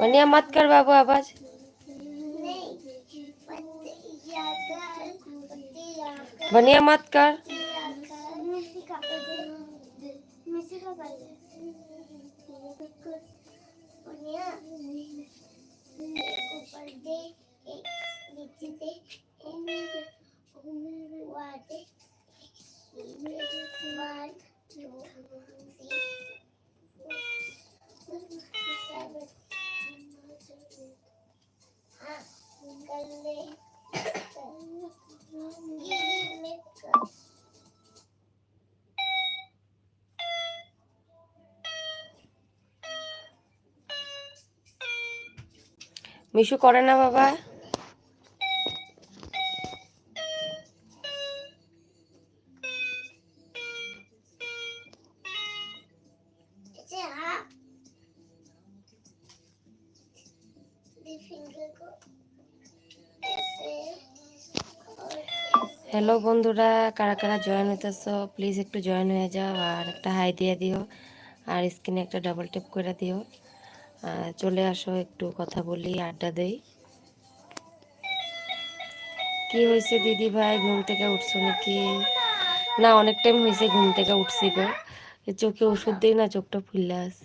वनिया मत कर बाबू आवाज़। वनिया मत कर। ऊपर दे মিশু করে না বাবা। হ্যালো বন্ধুরা, কারা কারা জয়েন হইতেছ প্লিজ একটু জয়েন হয়ে যাও আর একটা হাই দিয়ে দিও আর স্ক্রিনে একটা ডাবল টেপ করে দিও। চলে আসো, একটু কথা বলি, আড্ডা দেই। কি হয়েছে দিদি ভাই, ঘুম থেকে উঠছো নাকি? না, অনেক টাইম হয়েছে ঘুম থেকে উঠছি গো। চোখে ওষুধ দিই না, চোখটা ফুললে আছে।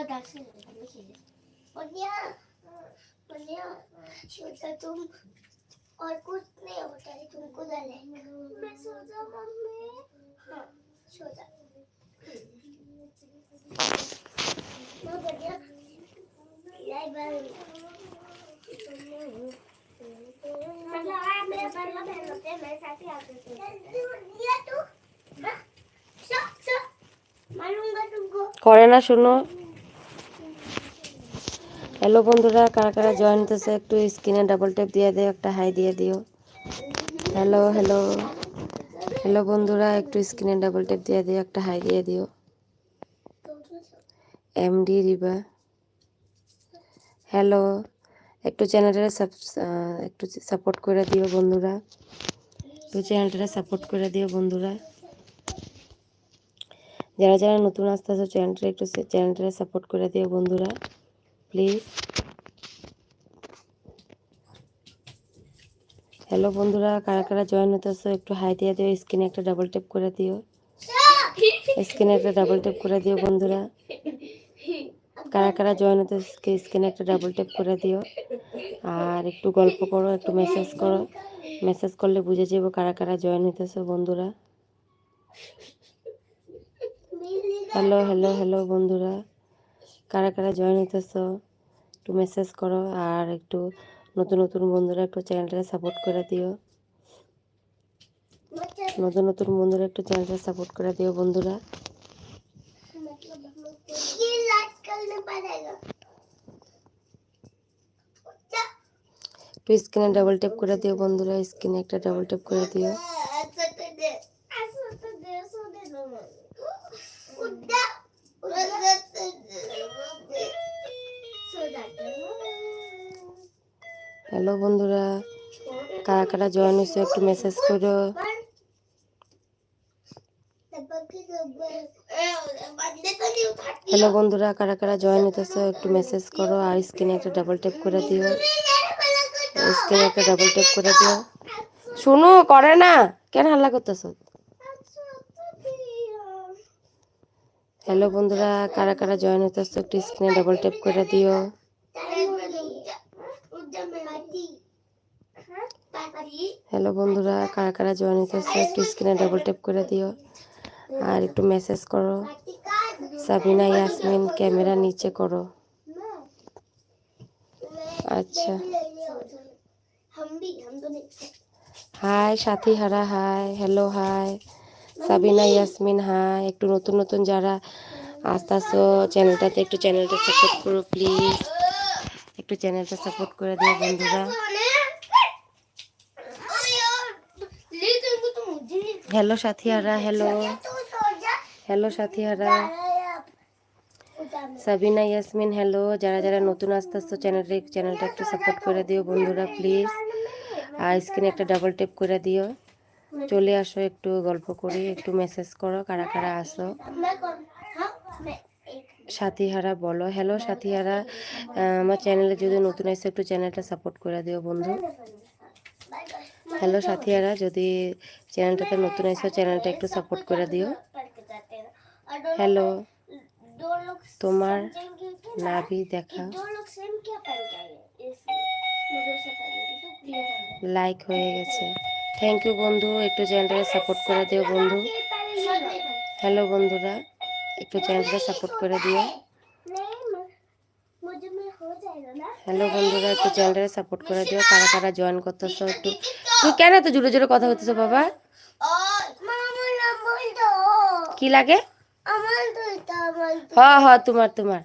तुम 잠시. 언니야, 언니야, 진짜 좀 얼굴 내 옷다리 좀 꼬달래. 왜 소자 맘에? 응, 소자. 뭐야? 라이벌. मतलब आप मेरे बल्ला बहन होते मेरे साथ ही आते थे दिया तू शो शो मारूंगा तुमको करे ना सुनो হ্যালো বন্ধুরা, কারা কারা জয়েন হতেছে একটু স্ক্রিনে ডাবল টেপ দিয়ে দিও, একটা হাই দিয়ে দিও। হ্যালো হ্যালো হ্যালো বন্ধুরা, একটু স্ক্রিনে ডাবল টেপ দিয়ে দিও, একটা হাই দিয়ে দিও। এমডি রিবা হ্যালো একটু চ্যানেলটা একটু সাপোর্ট করে দিও বন্ধুরা। একটু চ্যানেলটা সাপোর্ট করে দিও বন্ধুরা। যারা যারা নতুন আসতে আসো চ্যানেলটা একটু চ্যানেলটা সাপোর্ট করে দিও বন্ধুরা। প্লিজ। হ্যালো বন্ধুরা, কারা কারা জয়েন হতেছো একটু হাই দিয়ে দিও স্ক্রিনে একটা ডাবল টেপ করে দিও। স্ক্রিনে একটা ডাবল টেপ করে দিও বন্ধুরা। কারা কারা জয়েন হতে স্ক্রিনে একটা ডাবল টেপ করে দিও। আর একটু গল্প করো, একটু মেসেজ করো। মেসেজ করলে বুঝে যাব কারা কারা জয়েন হইতেছো বন্ধুরা। হ্যালো হ্যালো হ্যালো বন্ধুরা। কারা কারা জয়েন হইতেছ একটু মেসেজ করো আর একটু নতুন নতুন বন্ধুরা একটু চ্যানেলটা সাপোর্ট করে দিও নতুন নতুন বন্ধুরা একটু চ্যানেলটা সাপোর্ট করে দিও বন্ধুরা একটু স্ক্রিনে ডাবল ট্যাপ করে দিও বন্ধুরা স্ক্রিনে একটা ডাবল ট্যাপ করে দিও হ্যালো বন্ধুরা, কারা কারা জয়েন হয়েছে একটু মেসেজ করো। হ্যালো বন্ধুরা, কারা কারা জয়েন হতেছো একটু মেসেজ করো। আর স্ক্রিনে একটা ডাবল টেপ করে দিও। স্ক্রিনে একটা ডাবল টেপ করে দিও। শুনো, করে না। কেন হাল্লা করতেছ? হ্যালো বন্ধুরা, কারা কারা জয়েন হতেছো একটু স্ক্রিনে ডাবল টেপ করে দিও। হ্যালো বন্ধুরা, কারা কারা জয়েন হইতেছে, একটু স্ক্রিনে ডাবল ট্যাপ করে দিও। আর একটু মেসেজ করো। সাবিনা ইয়াসমিন ক্যামেরা নিচে করো। আচ্ছা। হাই সাথী হারা hi hello hi Sabina Yasmin hi একটু নতুন নতুন যারা আস্তে আস্তে চ্যানেলটাতে একটু চ্যানেলটা সাপোর্ট করো প্লিজ একটু চ্যানেলটা সাপোর্ট করে দিও বন্ধুরা। হ্যালো সাথিয়ারা হ্যালো হ্যালো সাথীহারা সাবিনা ইয়াসমিন হ্যালো যারা যারা নতুন আসতে আসতো চ্যানেলটি চ্যানেলটা একটু সাপোর্ট করে দিও, বন্ধুরা প্লিজ আর স্ক্রিনে একটা ডাবল টেপ করে দিও। চলে আসো, একটু গল্প করি, একটু মেসেজ করো, কারা কারা আসো। সাথীহারা, বলো। হ্যালো সাথিহারা। আমার চ্যানেলে যদি নতুন আসছে একটু চ্যানেলটা সাপোর্ট করে দিও, বন্ধু। হ্যালো সাথিয়ারা, যদি চ্যানেলটাতে নতুন এসো, চ্যানেলটা একটু সাপোর্ট করে দিও। হ্যালো, তোমার নাভি দেখা লাইক হয়ে গেছে। থ্যাংক ইউ বন্ধু, একটু চ্যানেলটাকে সাপোর্ট করে দিও বন্ধু। হ্যালো বন্ধুরা, একটু চ্যানেলটা সাপোর্ট করে দিও। হ্যালো বন্ধুরা, একটু চ্যানেলটা সাপোর্ট করে দিও কারা কারা জয়েন করতেছো একটু। তুই কেন এত জোরে জোরে কথা বলতেছো বাবা? কি লাগে? হ্যাঁ হ্যাঁ তোমার তোমার।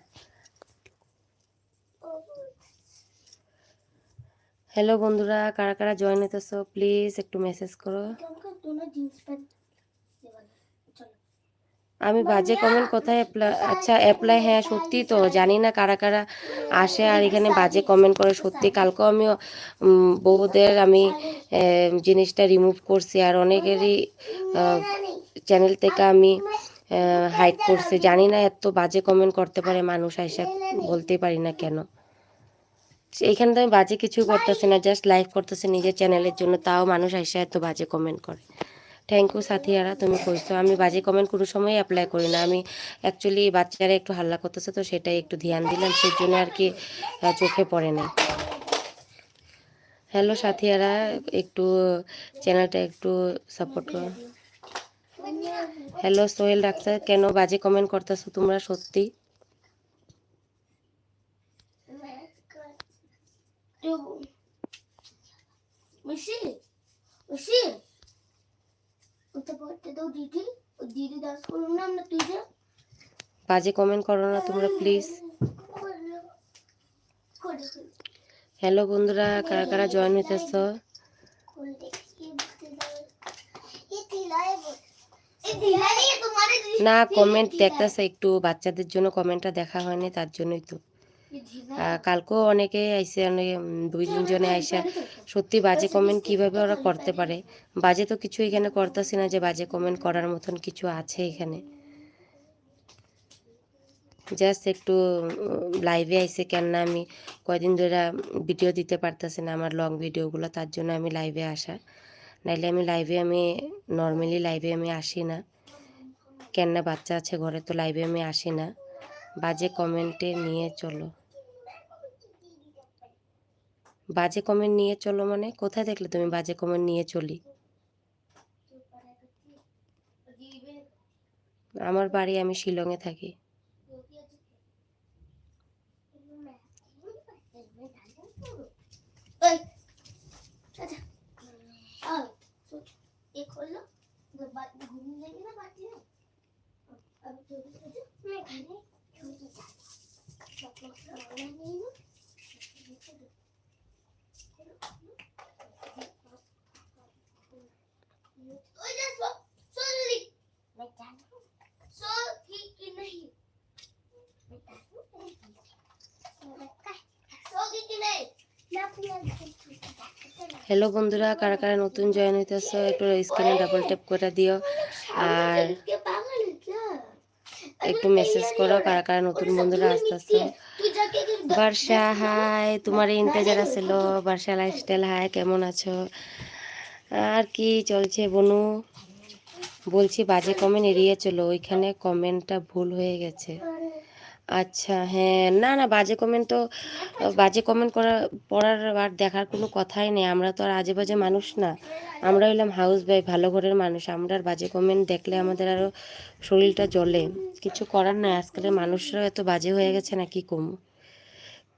হ্যালো বন্ধুরা, কারা কারা জয়েন হইতেছো প্লিজ একটু মেসেজ করো। আমি বাজে কমেন্ট কোথায় আচ্ছা অ্যাপ্লাই হ্যাঁ সত্যি তো জানি না কারা কারা আসে আর এখানে বাজে কমেন্ট করে সত্যি কালকেও আমি উম, বউদের আমি জিনিসটা রিমুভ করছি আর অনেকেরই চ্যানেল থেকে আমি হাইড করছি। জানি না এত বাজে কমেন্ট করতে পারে মানুষ আইসা বলতে পারি না কেন। এইখানে তো আমি বাজে কিছু করতেছি না জাস্ট লাইভ করতেছি নিজের চ্যানেলের জন্য তাও মানুষ আইসা এত বাজে কমেন্ট করে। থ্যাংক ইউ সাথিয়ারা, তুমি কইছো। আমি বাজে কমেন্ট কোনো সময় অ্যাপ্লাই করি না। আমি অ্যাকচুয়ালি বাচ্চারা একটু হাল্লা করতেছে তো সেটাই একটু ধ্যান দিলাম সেই জন্য আর কি চোখে পড়ে না হ্যালো সাথিয়ারা, একটু চ্যানেলটা একটু সাপোর্ট করো। হ্যালো সোহেল ডাক্তার, কেন বাজে কমেন্ট করতেছো তোমরা সত্যি? বাজে কমেন্ট করো না তোমরা প্লিজ হ্যালো বন্ধুরা কারা কারা জয়েন হইতেছ? না কমেন্ট দেখতেছে একটু বাচ্চাদের জন্য কমেন্টটা দেখা হয়নি তার জন্যই তো। কালকেও অনেকে আইসে, অনেক দুই তিনজনে আইসা। সত্যি বাজে কমেন্ট কীভাবে ওরা করতে পারে? বাজে তো কিছু এখানে করতেছি না যে বাজে কমেন্ট করার মতন কিছু আছে এখানে। জাস্ট একটু লাইভে আইসে কেন না আমি কয়দিন ধরে ভিডিও দিতে পারতেছি না আমার লং ভিডিওগুলো তার জন্য আমি লাইভে আসা। নাইলে আমি লাইভে আমি নর্মালি লাইভে আমি আসি না। কেন না বাচ্চা আছে ঘরে, তো লাইভে আমি আসি না। বাজে কমেন্টে নিয়ে চলো। বাজে কমেন্ট নিয়ে চলো মানে কোথায় দেখলে তুমি বাজে কমেন্ট নিয়ে চলি আমার বাড়ি আমি শিলংয়ে থাকি হ্যালো বন্ধুরা কারা কারা নতুন জয়েন হইতেছ একটু স্ক্রিনে ডাবল ট্যাপ করে দিও। আর একটু মেসেজ করো কারা কারা নতুন বন্ধুরা আসতেছে। বর্ষা হাই তোমার ইন্তেজার আছিল বর্ষা লাইফস্টাইল হাই কেমন আছো? আর কি চলছে বনু? বলছি, বাজে কমেন্ট এড়িয়ে চলো। ওইখানে কমেন্টটা ভুল হয়ে গেছে। আচ্ছা হ্যাঁ। না না, বাজে কমেন্ট তো, বাজে কমেন্ট করা, পড়ার আর দেখার কোনো কথাই নেই। আমরা তো আর আজে বাজে মানুষ না। আমরা হইলাম হাউস ওয়াইফ ভালো ঘরের মানুষ। আমরা আর বাজে কমেন্ট দেখলে আমাদের আরও শরীরটা জ্বলে। কিছু করার নাই। আজকালের মানুষরাও এত বাজে হয়ে গেছে না, কি কম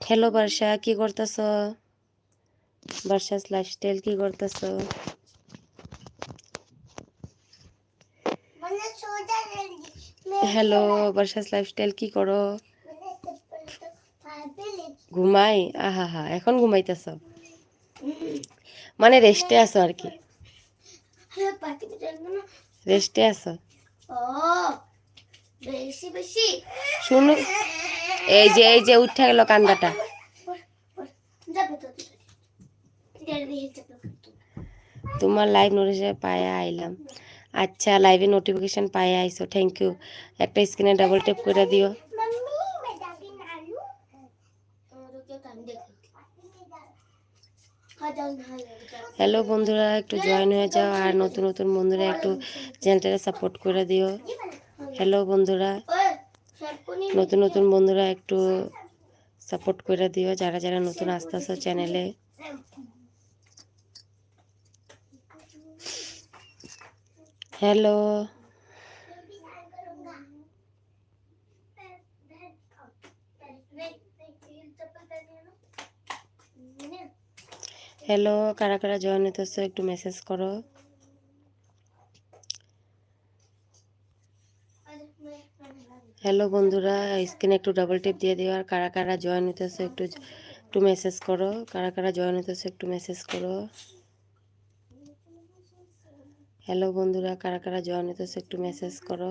হ্যালো বর্ষা, কি করতেছ? বর্ষাস লাইফস্টাইল কি করতেছ মানে সোজা হ্যালো, বর্ষাস লাইফস্টাইল কি করো? ঘুমাই? আহা হা এখন ঘুমাইতেছ? মানে রেস্টে আছো আর কি। রেস্টে আছো? শুনো, এই যে এই যে, উঠে গেল কান্দাটা। তোমার লাইভ নোটিফিকেশন পায়ে আইলাম। আচ্ছা লাইভে নোটিফিকেশান পায়ে আইসো থ্যাংক ইউ একটা স্ক্রিনে ডাবল ট্যাপ করে দিও। হ্যালো বন্ধুরা, একটু জয়েন হয়ে যাও, আর নতুন নতুন বন্ধুরা একটু চ্যানেলটাকে সাপোর্ট করে দিও। হ্যালো বন্ধুরা, নতুন নতুন বন্ধুরা একটু সাপোর্ট করে দিও, যারা যারা নতুন আস্তে আস্তে চ্যানেলে হ্যালো। হ্যালো, কারা কারা জয়েন হতেছো একটু মেসেজ করো। হ্যালো বন্ধুরা স্ক্রিনে একটু ডাবল টিপ দিয়ে দিও, আর কারা কারা জয়েন হতেছে একটু একটু মেসেজ করো, কারা কারা জয়েন হতেছে একটু মেসেজ করো। হ্যালো বন্ধুরা, কারা কারা জয়েন হতেছে একটু মেসেজ করো।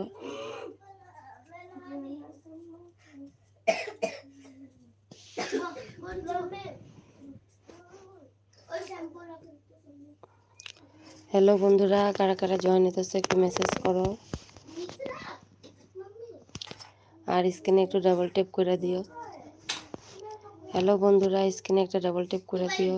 হ্যালো বন্ধুরা, কারা কারা জয়েন হতেছে একটু মেসেজ করো। আর স্ক্রিনে একটু ডাবল টেপ করে দিও। হ্যালো বন্ধুরা স্ক্রিনে একটা ডাবল টেপ করে দিও।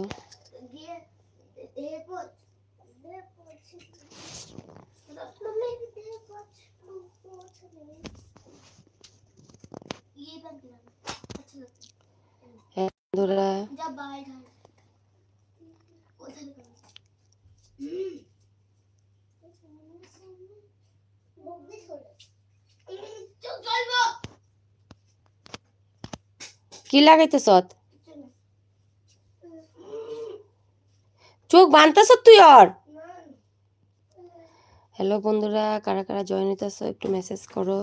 বন্ধুরা। কি লাগাইতে চোখ বানতেছ তুই আর? হ্যালো বন্ধুরা, কারা কারা জয়েন হইতেছ একটু মেসেজ করো।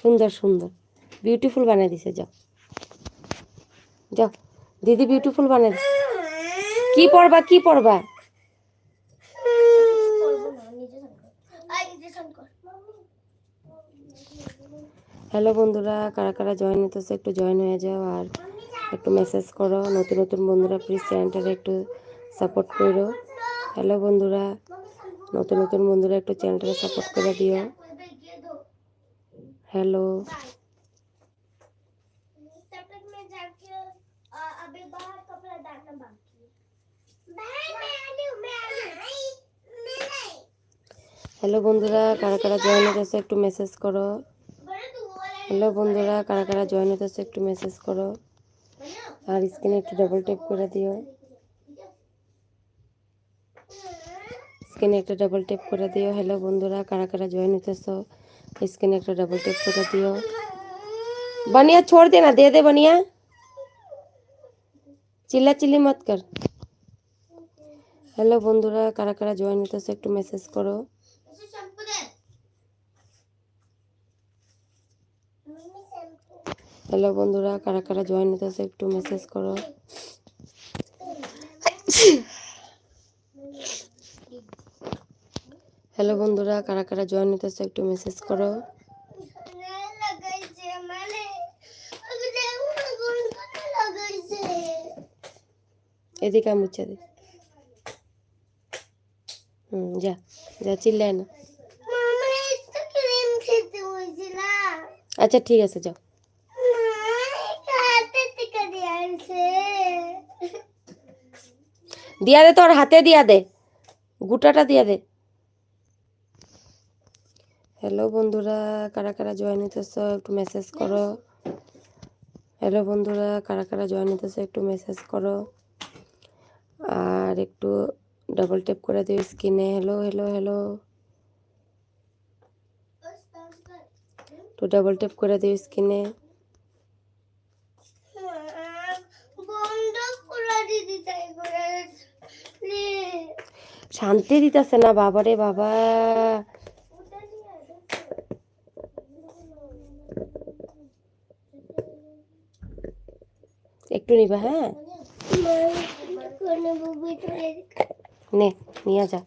সুন্দর সুন্দর। বিউটিফুল বানাই দিছে, যাও। যাও, দিদি বিউটিফুল বানাই দিছে। কি পড়বা কি পড়বা হ্যালো বন্ধুরা, কারা কারা জয়েন হতেছে একটু জয়েন হয়ে যাও আর একটু মেসেজ করো। নতুন নতুন বন্ধুরা প্লিজ চ্যানেলটাকে একটু সাপোর্ট করো। হ্যালো বন্ধুরা, নতুন নতুন বন্ধুরা, একটু চ্যানেলটাকে সাপোর্ট করে দিও। হ্যালো হ্যালো বন্ধুরা কারা কারা জয়েন হতেছে একটু মেসেজ করো बड़े तू वो वाला হ্যালো বন্ধুরা কারা কারা জয়েন হতেছে একটু মেসেজ করো बना আর স্ক্রিনে একটু ডাবল টেপ করে দিও স্ক্রিনে একটা ডাবল টেপ করে দিও হ্যালো বন্ধুরা কারা কারা জয়েন হতেছো স্ক্রিনে একটা ডাবল টেপ করে দিও बनिया छोड़ देना दे दे बनिया চিল্লা চিল্লি মত কর হ্যালো বন্ধুরা, কারা কারা জয়েন হতেছে একটু মেসেজ করো। হ্যালো বন্ধুরা, কারা কারা জয়েন হতেছে একটু মেসেজ করো। হ্যালো বন্ধুরা, কারা কারা জয়েন হতেছে একটু মেসেজ করো। এদিকে মুছে দিই হুম যা যা চিল্লায় না। আচ্ছা ঠিক আছে যাও। দিয়া দে তোর হাতে দিয়া দে। গুটাটা দিয়া দে। হ্যালো বন্ধুরা কারা কারা জয়েন হইতেছ একটু মেসেজ করো। হ্যালো বন্ধুরা কারা কারা জয়েন হইতেছ একটু মেসেজ করো। আর একটু ডাবল টেপ করে দিও স্ক্রিনে হ্যালো হ্যালো হ্যালো একটু ডাবল টেপ করে দিও স্ক্রিনে শান্তি দিতেছে না বাবারে বাবা। একটু নিবা হ্যাঁ? নে নিয়ে যা।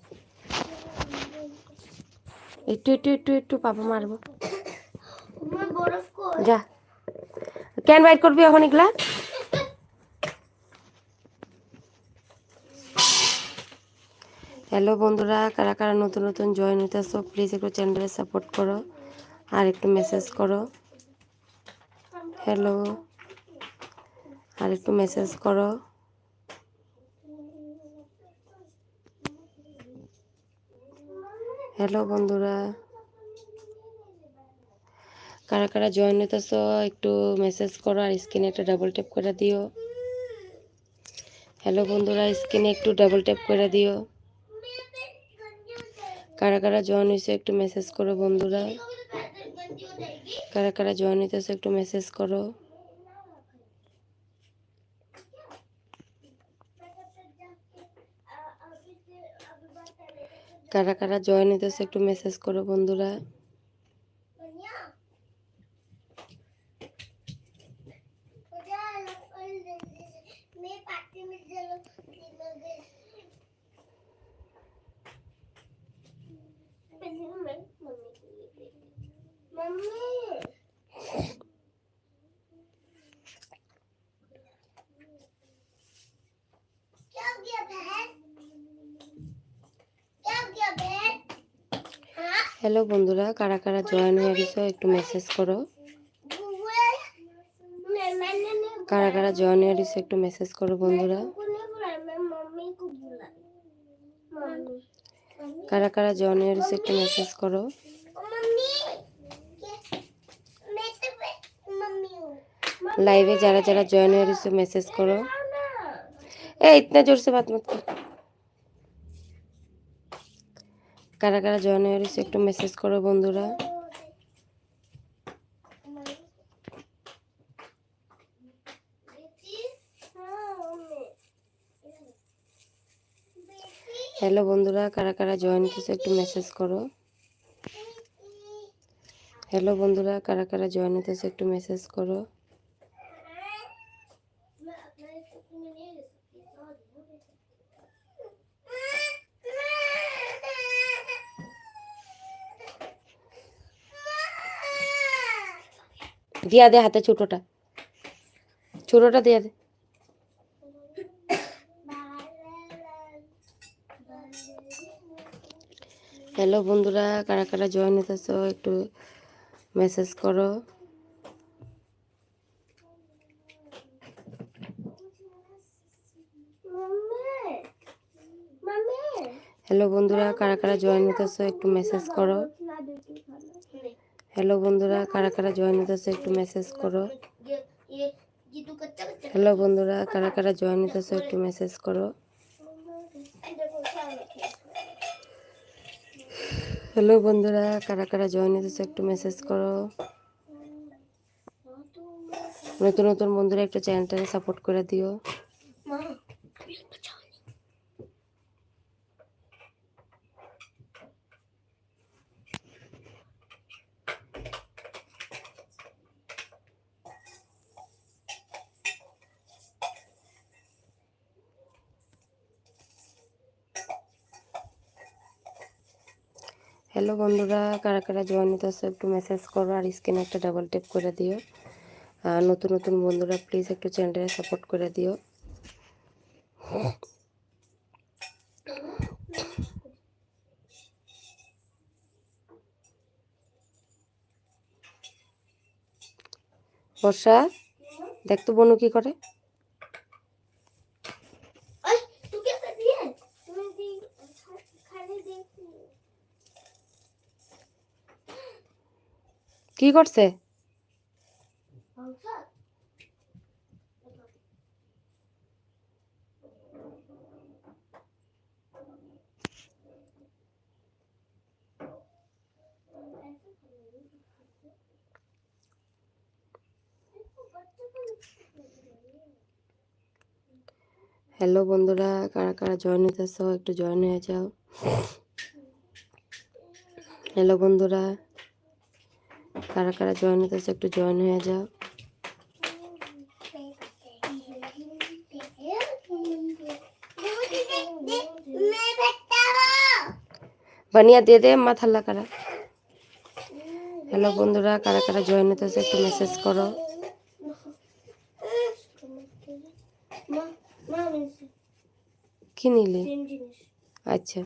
একটু একটু একটু একটু পাপা মারবো। যা। কেন বাইট করবি এখন এগুলা? হ্যালো বন্ধুরা কারা কারা নতুন নতুন জয়েন হইতেছো প্লিজ একটু চ্যানেলে সাপোর্ট করো আর একটু মেসেজ করো। হ্যালো আর একটু মেসেজ করো। হ্যালো বন্ধুরা। কারা কারা জয়েন হইতেছো, একটু মেসেজ করো আর স্ক্রিনে একটা ডাবল ট্যাপ করে দিও। হ্যালো বন্ধুরা স্ক্রিনে একটু ডাবল ট্যাপ করে দিও। কারা কারা জয়েন হয়েছে একটু মেসেজ করো বন্ধুরা। কারা কারা জয়েন হইতেছে, একটু মেসেজ করো। কারা কারা জয়েন হইতেছে একটু মেসেজ করো বন্ধুরা मैं पार्टी में चलो तीनों मम्मी হ্যালো বন্ধুরা কারা কারা জয়েন হয়ে গেছো একটু মেসেজ করো बुआ मैं मैंने नहीं কারা কারা জয়েন হয়ে গেছো একটু মেসেজ করো বন্ধুরা को नहीं बुलाया मैं मम्मी को बुला मम्मी मम्मी কারা কারা জয়েন হয়ে গেছো একটু মেসেজ করো ओ मम्मी क्या- मैं तो पे- मम्मी हूँ লাইভে যারা যারা জয়েন হয়ে গেছো মেসেজ করো आओ ना ए इतना जोर से बात मत कर কারা কারা জয়েন হয়ে গেছো একটু মেসেজ করো বন্ধুরা। হ্যালো বন্ধুরা, কারা কারা জয়েন কিছু একটু মেসেজ করো। হ্যালো বন্ধুরা, কারা কারা জয়েন হতেছে একটু মেসেজ করো। দিয়া দে হাতে ছোটটা। ছোটটা দিয়া দে। হ্যালো বন্ধুরা কারা কারা জয়েন হতেছো একটু মেসেজ করো। হ্যালো বন্ধুরা কারা কারা জয়েন হতেছো একটু মেসেজ করো। হ্যালো বন্ধুরা, কারা কারা জয়েন হতেছো একটু মেসেজ করো। হ্যালো বন্ধুরা, কারা কারা জয়েন হতেছো একটু মেসেজ করো। হ্যালো বন্ধুরা, কারা কারা জয়েন হতেছো একটু মেসেজ করো। নতুন নতুন বন্ধুরা, একটু চ্যানেলটাকে সাপোর্ট করে দিও। হ্যালো বন্ধুরা, কারা কারা জয়েন হতেছো একটু মেসেজ করো আর স্ক্রিনে একটা ডাবল টেপ করে দিও। আর নতুন নতুন বন্ধুরা প্লিজ একটু চ্যানেলটাকে সাপোর্ট করে দিও। বর্ষা, দেখ তো বনু কি করে। কি করছে? হ্যালো বন্ধুরা কারা কারা জয়েন হতেছ একটু জয়েন হয়ে যাও। হ্যালো বন্ধুরা। কারা কারা জয়েন হতেছ একটু জয়েন হয়ে যাও। বানিয়া দিয়ে দে মাথাল্লা কারা। হ্যালো বন্ধুরা কারা কারা জয়েন হতেছে একটু মেসেজ করো। কি নিলি? আচ্ছা।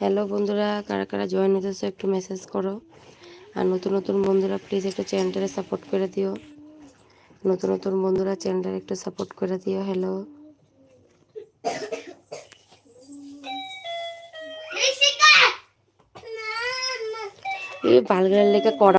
হ্যালো বন্ধুরা কারা কারা জয়েন হতেছে একটু মেসেজ করো। আর নতুন নতুন বন্ধুরা প্লিজ একটু চ্যানেলটারে সাপোর্ট করে দিও। নতুন নতুন বন্ধুরা চ্যানেলটারে একটু সাপোর্ট করে দিও। হ্যালো এই বালগের লেগে করা